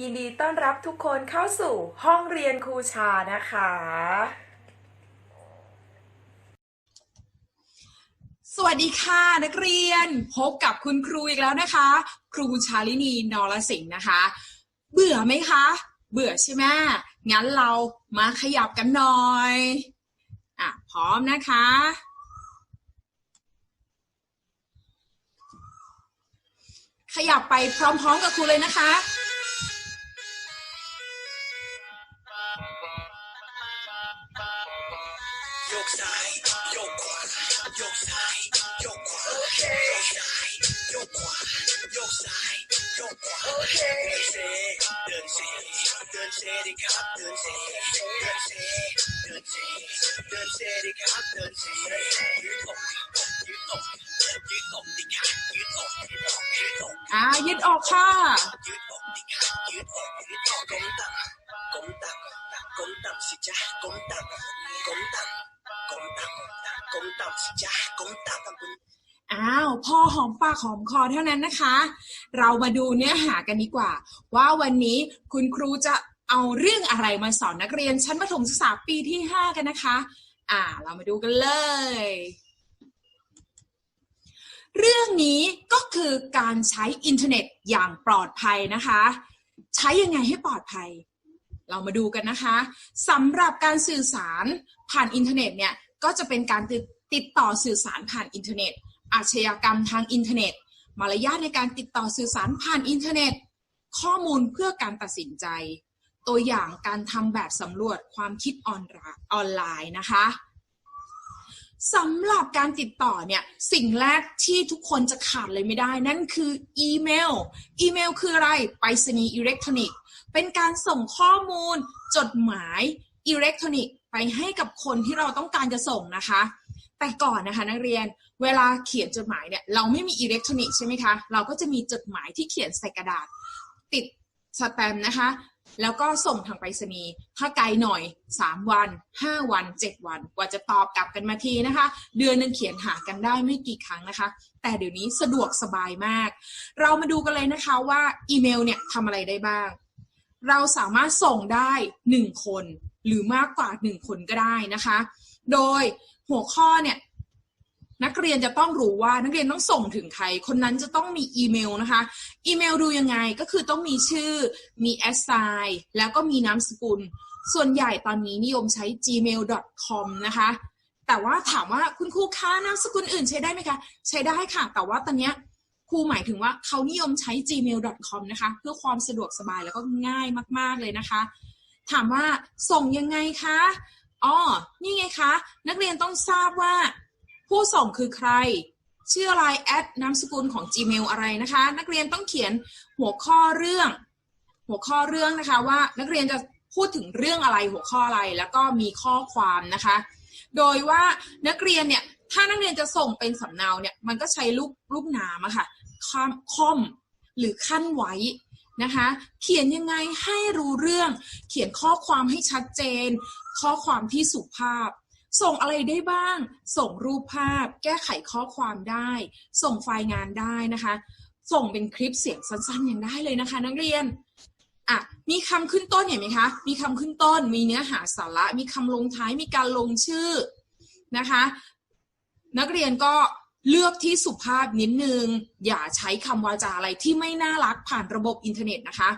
ยินดีต้อนรับทุกคนเข้าสู่ห้องเรียนครูชานะคะ สวัสดีค่ะนักเรียน พบกับคุณครูอีกแล้วนะคะ ครูชาลินีนรสิงห์นะคะ เบื่อไหมคะ เบื่อใช่ไหมงั้นเรามาขยับกันหน่อยอะพร้อมนะคะขยับไปพร้อมๆกับครูเลยนะคะ ซ้ายโยกขวาโยกซ้ายโยกขวาโยกซ้ายโยกขวาโยกซ้ายโยกขวาเดินเซเดินเซเดินเซดิครับเดินเซเดินเซเดินเซเดินเซดิครับเดินเซยืดอกยืดอกยืดอกดิครับยืดอกยืดอกยืดอกอ่ายืดออกค่ะยืด อ้าวพอหอมปากหอมคอเท่านั้นนะคะ เรามาดูเนื้อหากันดีกว่า ว่าวันนี้คุณครูจะเอาเรื่องอะไรมาสอนนักเรียนชั้นประถมศึกษาปีที่ 5 กันนะคะ อ่า เรามาดูกันเลย เรื่องนี้ก็คือการใช้อินเทอร์เน็ตอย่างปลอดภัยนะคะ ใช้ยังไงให้ปลอดภัย เรามาดูกันนะคะสำหรับการสื่อสารผ่านอินเทอร์เน็ตเนี่ย ก็จะเป็นการติดต่อสื่อสารผ่านอินเทอร์เน็ต อาชญากรรมทางอินเทอร์เน็ต มารยาทในการติดต่อสื่อสารผ่านอินเทอร์เน็ต ข้อมูลเพื่อการตัดสินใจ ตัวอย่างการทำแบบสำรวจความคิดออนไลน์นะคะสำหรับการติดต่อเนี่ยสิ่งแรกที่ทุกคนจะขาดเลยไม่ได้ นั่นคืออีเมล อีเมลคืออะไรไปรษณีย์อิเล็กทรอนิกส์ เป็นการส่งข้อมูล จดหมายอิเล็กทรอนิกส์ ไปให้กับคนที่เราต้องการจะส่งนะคะ แต่ก่อนนะคะนักเรียนเวลาเขียนจดหมายเนี่ยเราไม่มีอิเล็กทรอนิกส์ใช่ไหมคะ เราก็จะมีจดหมายที่เขียนใส่กระดาษ ติดสแตมป์นะคะ แล้วก็ส่งทางไปรษณีย์ถ้าไกลหน่อย 3 วัน 5 วัน 7 วัน กว่าจะตอบกลับกันมาทีนะคะ เดือนหนึ่งเขียนหากันได้ไม่กี่ครั้งนะคะ แต่เดี๋ยวนี้สะดวกสบายมาก เรามาดูกันเลยนะคะว่าอีเมลเนี่ยทำอะไรได้บ้าง เราสามารถส่งได้ 1 คนหรือมากกว่า 1 คนก็ได้นะคะ โดย หัวข้อเนี่ย นักเรียนจะต้องรู้ว่านักเรียนต้องส่งถึงใคร คนนั้นจะต้องมีอีเมลนะคะ อีเมลดูยังไงก็คือต้องมีชื่อ มีแอสไซน์แล้วก็มีนามสกุล ส่วนใหญ่ตอนนี้นิยมใช้ gmail.com นะคะ แต่ว่าถามว่าคุณครูคะนามสกุลอื่นใช้ได้ไหมคะ ใช้ได้ค่ะ แต่ว่าตอนเนี้ยครูหมายถึงว่าเขานิยมใช้ gmail.com นะคะ เพื่อความสะดวกสบายแล้วก็ง่ายมาก ๆ เลยนะคะ ถามว่าส่งยังไงคะ อ๋อ นี่ไงคะ นักเรียนต้องทราบว่า ผู้ส่งคือใคร ชื่ออะไรแอดนามสกุลของ Gmail อะไรนะคะ นักเรียนต้องเขียนหัวข้อเรื่อง หัวข้อเรื่องนะคะว่านักเรียนจะพูดถึงเรื่องอะไรหัวข้ออะไรแล้วก็มีข้อความนะคะ โดยว่านักเรียนเนี่ยถ้านักเรียนจะส่งเป็นสำเนาเนี่ยมันก็ใช้รูปรูปนามอะค่ะคอมค่อมหรือขั้นไว้นะคะ เขียนยังไงให้รู้เรื่อง เขียนข้อความให้ชัดเจน ข้อความที่สุภาพ ส่งอะไรได้บ้าง ส่งรูปภาพ แก้ไขข้อความได้ ส่งไฟล์งานได้นะคะ ส่งเป็นคลิปเสียงสั้นๆอย่างได้เลยนะคะ นักเรียนอะมีคำขึ้นต้นเห็นไหมคะ มีคำขึ้นต้น มีเนื้อหาสาระ มีคำลงท้าย มีการลงชื่อนะคะ นักเรียนก็เลือกที่สุภาพนิดนึง อย่าใช้คำวาจาอะไรที่ไม่น่ารักผ่านระบบอินเทอร์เน็ตนะคะ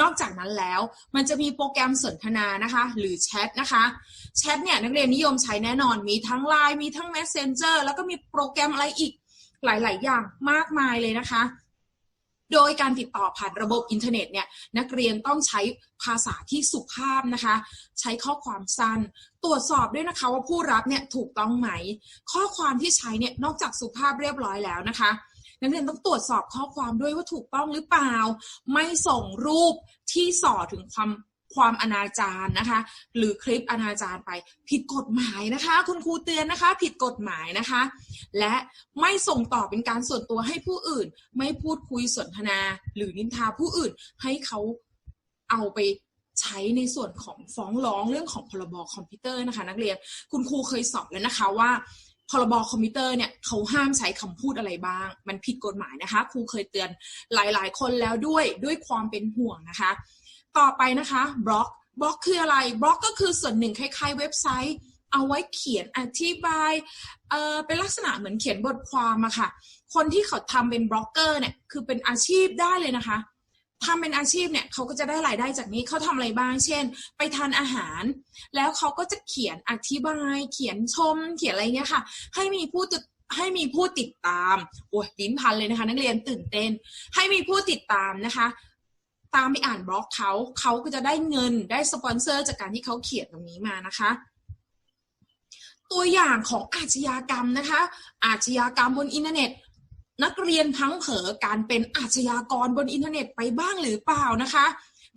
นอกจากนั้นแล้ว มันจะมีโปรแกรมสนทนานะคะ หรือแชทนะคะแชทเนี่ยนักเรียนนิยมใช้แน่นอนมีทั้ง Line มีทั้ง Messenger แล้วก็มีโปรแกรมอะไรอีกหลาย ๆ อย่างมากมายเลยนะคะ โดยการติดต่อผ่านระบบอินเทอร์เน็ตเนี่ยนักเรียนต้องใช้ภาษาที่สุภาพนะคะ ใช้ข้อความสั้น ตรวจสอบด้วยนะคะว่าผู้รับเนี่ยถูกต้องไหม ข้อความที่ใช้เนี่ยนอกจากสุภาพเรียบร้อยแล้วนะคะ นักเรียนต้องตรวจสอบข้อความด้วยว่าถูกต้องหรือเปล่า ไม่ส่งรูปที่ส่อถึงความความอนาจารนะคะ หรือคลิปอนาจารไป ผิดกฎหมายนะคะ คุณครูเตือนนะคะ ผิดกฎหมายนะคะ และไม่ส่งต่อเป็นการส่วนตัวให้ผู้อื่น ไม่พูดคุยสนทนา หรือนินทาผู้อื่น ให้เขาเอาไปใช้ในส่วนของฟ้องร้องเรื่องของพรบอคอมพิวเตอร์นะคะ นักเรียนคุณครูเคยสอบแล้วนะคะว่า พรบคอมพิวเตอร์เนี่ยเขาห้ามใช้คำพูดอะไรบ้าง มันผิดกฎหมายนะคะ ครูเคยเตือนหลายๆ คนแล้วด้วยด้วยความเป็นห่วงนะคะ ต่อไปนะคะบล็อกบล็อกคืออะไรบล็อกก็คือส่วนหนึ่งคล้ายๆเว็บไซต์ เอาไว้เขียนอธิบายเออเป็นลักษณะเหมือนเขียนบทความอะค่ะ คนที่เขาทำเป็นบล็อกเกอร์เนี่ยคือเป็นอาชีพได้เลยนะคะ ทำเป็นอาชีพเนี่ยเขาก็จะได้รายได้จากนี้เขาทำอะไรบ้าง เช่น ไปทานอาหาร แล้วเขาก็จะเขียนอธิบาย เขียนชม เขียนอะไรเงี้ยค่ะ ให้มีผู้ติดให้มีผู้ติดตามโอ้ยลิ้นพันเลยนะคะ นักเรียนตื่นเต้น ให้มีผู้ติดตามนะคะ ตามไปอ่านบล็อกเขาเขาก็จะได้เงินได้สปอนเซอร์ จากการที่เขาเขียนตรงนี้มานะคะตัวอย่างของอาชญากรรมนะคะ อาชญากรรมบนอินเทอร์เน็ต นักเรียนพังเผลอการเป็นอาชญากรบนอินเทอร์เน็ตไปบ้างหรือเปล่านะคะ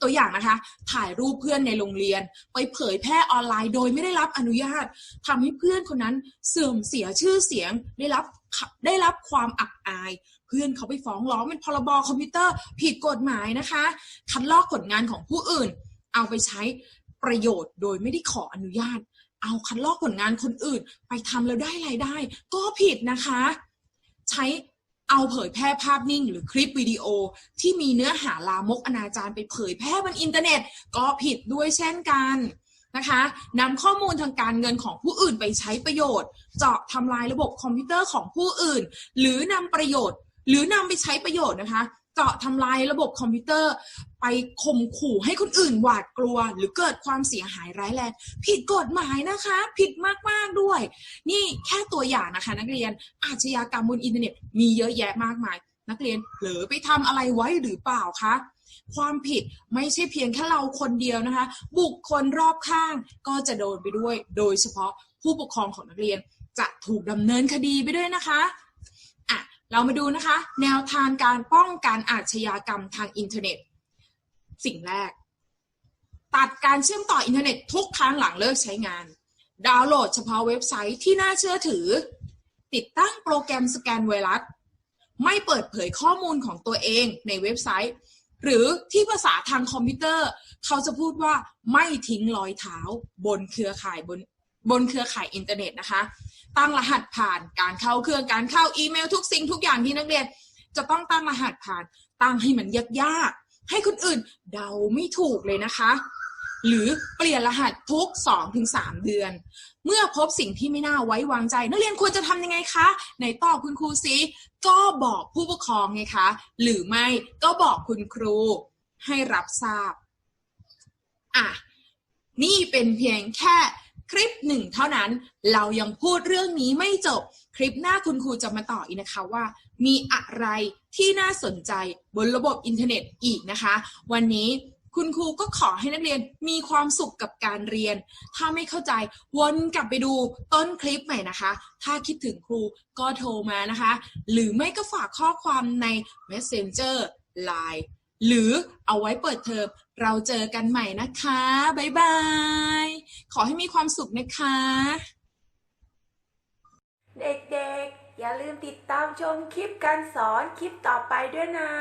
ตัวอย่างนะคะ ถ่ายรูปเพื่อนในโรงเรียน ไปเผยแพร่ออนไลน์โดยไม่ได้รับอนุญาตทำให้เพื่อนคนนั้นเสื่อมเสียชื่อเสียงได้รับได้รับความอับอาย เพื่อนเขาไปฟ้องร้องเป็นพรบคอมพิวเตอร์ผิดกฎหมายนะคะ คัดลอกผลงานของผู้อื่น เอาไปใช้ประโยชน์โดยไม่ได้ขออนุญาต เอาคัดลอกผลงานคนอื่น ไปทำแล้วได้รายได้ ก็ผิดนะคะ ใช้ เอาเผยแพร่ภาพนิ่งหรือคลิปวิดีโอที่มีเนื้อหาลามกอนาจารไปเผยแพร่บนอินเทอร์เน็ต ก็ผิดด้วยเช่นกันนะคะนำข้อมูลทางการเงินของผู้อื่นไปใช้ประโยชน์ เจาะทำลายระบบคอมพิวเตอร์ของผู้อื่น หรือนำประโยชน์ หรือนำไปใช้ประโยชน์นะคะ เจาะทำลายระบบคอมพิวเตอร์ ไปข่มขู่ให้คนอื่นหวาดกลัว หรือเกิดความเสียหายร้ายแรงผิดกฎหมายนะคะ ผิดมากๆด้วย นี่แค่ตัวอย่างนะคะ นักเรียนอาชญากรรมบนอินเทอร์เน็ตมีเยอะแยะมากมาย นักเรียนเผลอไปทำอะไรไว้หรือเปล่าคะความผิดไม่ใช่เพียงแค่เราคนเดียวนะคะ บุคคลรอบข้างก็จะโดนไปด้วย โดยเฉพาะผู้ปกครองของนักเรียนจะถูกดำเนินคดีไปด้วยนะคะอะ เรามาดูนะคะ แนวทางการป้องกันอาชญากรรมทางอินเทอร์เน็ต สิ่งแรก ตัดการเชื่อมต่ออินเทอร์เน็ตทุกครั้งหลังเลิกใช้งาน ดาวน์โหลดเฉพาะเว็บไซต์ที่น่าเชื่อถือ ติดตั้งโปรแกรมสแกนไวรัส ไม่เปิดเผยข้อมูลของตัวเองในเว็บไซต์ หรือที่ภาษาทางคอมพิวเตอร์ เขาจะพูดว่าไม่ทิ้งรอยเท้า บนเครือข่ายบนบนเครือข่ายอินเทอร์เน็ตนะคะ ตั้งรหัสผ่านการเข้าเครื่องการเข้าอีเมล ทุกสิ่งทุกอย่างที่นักเรียน จะต้องตั้งรหัสผ่าน ตั้งให้มันยากๆให้คนอื่นเดาไม่ถูกเลยนะคะ หรือเปลี่ยนรหัสทุก 2-3 เดือน เมื่อพบสิ่งที่ไม่น่าไว้วางใจ นักเรียนควรจะทำยังไงคะในตอบคุณครูซิก็บอกผู้ปกครองไงคะ หรือไม่ก็บอกคุณครูให้รับทราบอะนี่เป็นเพียงแค่ คลิปหนึ่งเท่านั้นเรายังพูดเรื่องนี้ไม่จบ คลิปหน้าคุณครูจะมาต่ออีกนะคะว่า มีอะไรที่น่าสนใจบนระบบอินเทอร์เน็ตอีกนะคะ วันนี้คุณครูก็ขอให้นักเรียนมีความสุขกับการเรียน ถ้าไม่เข้าใจวนกลับไปดูต้นคลิปใหม่นะคะ ถ้าคิดถึงครูก็โทรมานะคะ หรือไม่ก็ฝากข้อความใน Messenger Line หรือเอาไว้เปิดเทอมเราเจอกันใหม่นะคะ บ๊ายบาย ขอให้มีความสุขนะคะ เด็กๆ อย่าลืมติดตามชมคลิปการสอนคลิปต่อไปด้วยนะ